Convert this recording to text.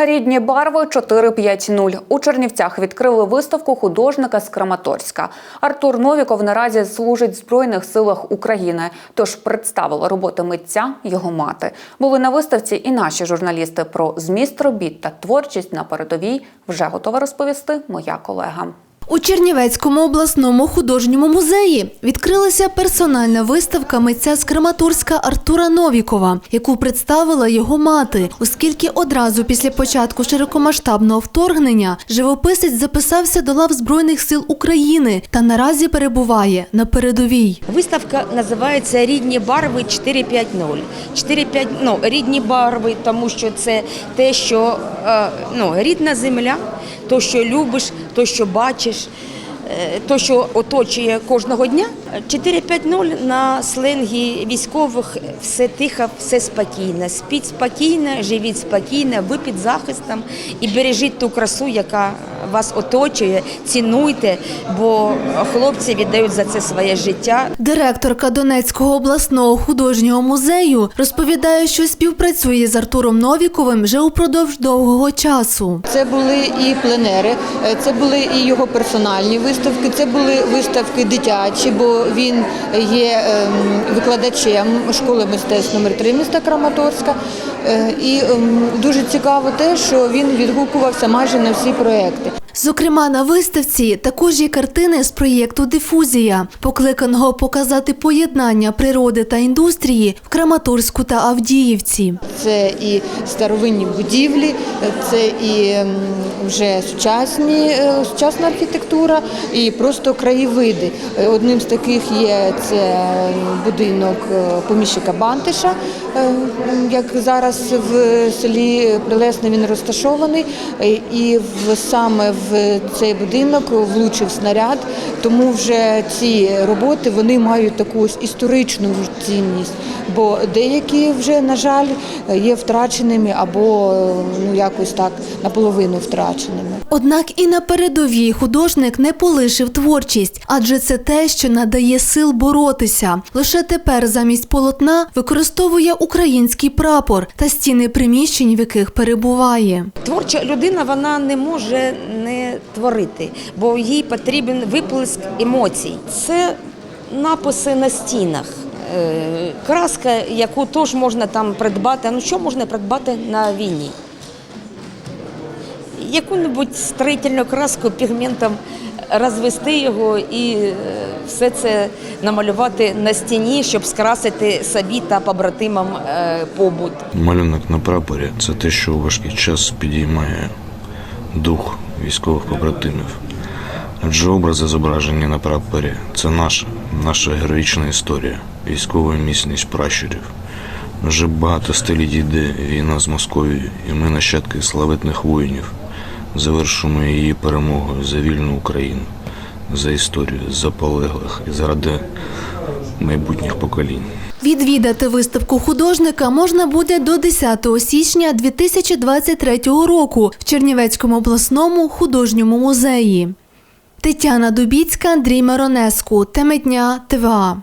Рідні барви 450. У Чернівцях відкрили виставку художника з Краматорська. Артур Новіков наразі служить в Збройних силах України. Тож представила роботи митця його мати. Були на виставці і наші журналісти про зміст робіт та творчість на передовій вже готова розповісти моя колега. У Чернівецькому обласному художньому музеї відкрилася персональна виставка митця з Краматорська Артура Новікова, яку представила його мати, оскільки одразу після початку широкомасштабного вторгнення живописець записався до лав Збройних сил України та наразі перебуває на передовій. Виставка називається Рідні барви 450. 450, ну, рідні барви, тому що це те, що е, ну, рідна земля, то, що любиш, то, що бачиш, е, то, що оточує кожного дня. 450 на сленгі військових все тихо, все спокійно. Спіть спокійно, живіть спокійно, ви під захистом і бережіть ту красу, яка вас оточує, цінуйте, бо хлопці віддають за це своє життя. Директорка Донецького обласного художнього музею розповідає, що співпрацює з Артуром Новіковим вже упродовж довгого часу. Це були і пленери, це були і його персональні виставки, це були виставки дитячі, бо він є ем, викладачем школи мистецтв номер 3 міста Краматорська. Е, І ем, дуже цікаво те, що він відгукувався майже на всі проекти. Зокрема, на виставці також є картини з проєкту Дифузія, покликаного показати поєднання природи та індустрії в Краматорську та Авдіївці. Це і старовинні будівлі, це і вже сучасні, е, сучасна архітектура, і просто краєвиди. Е, Одним з таких є це будинок е, поміщика Бантиша, як зараз в селі Прилесне він розташований, і в саме в цей будинок влучив снаряд, тому вже ці роботи вони мають таку історичну цінність, бо деякі вже, на жаль, є втраченими або ну якось так наполовину втраченими. Однак і на передовій художник не полишив творчість, адже це те, що надає сил боротися. Лише тепер замість полотна використовує український прапор та стіни приміщень, в яких перебуває. Творча людина вона не може не творити, бо їй потрібен виплеск емоцій. Це написи на стінах. Е, Краска, яку теж можна там придбати. Ну що можна придбати на війні? Яку-небудь строїтельну краску пігментом розвести його і е, все це намалювати на стіні, щоб скрасити собі та побратимам е, побут. Малюнок на прапорі це те, що у важкий час підіймає дух військових побратимів. Адже образи зображені на прапорі це наша, наша героїчна історія, військова міцність пращурів. Вже багато століть йде війна з Московією, і ми, нащадки славетних воїнів, завершуємо її перемогою за вільну Україну, за історію, за полеглих і заради майбутніх поколінь. Відвідати виставку художника можна буде до 10 січня 2023 року в Чернівецькому обласному художньому музеї. Тетяна Дубіцька, Андрій Маронеску. Теми дня ТВА.